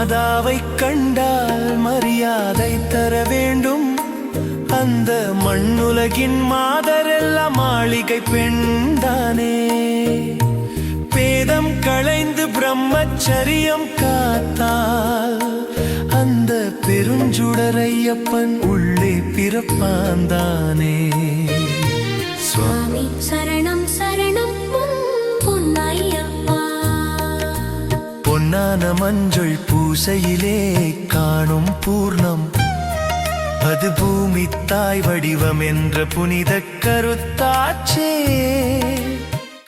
மாதாவை கண்டால் மரியாதை தர வேண்டும். அந்த மண்ணுலகின் மாதரெல்லாம் மாளிகை பெண்தானே. பேதம் களைந்து பிரம்மச்சரியம் காத்தால் அந்த பெருஞ்சுடரையப்பன் உள்ளே பிறப்பான் தானே. சுவாமி பொன்னான மஞ்சள் பூசையிலே காணும் பூர்ணம். அது பூமி தாய் வடிவம் என்ற புனித கருத்தாச்சே.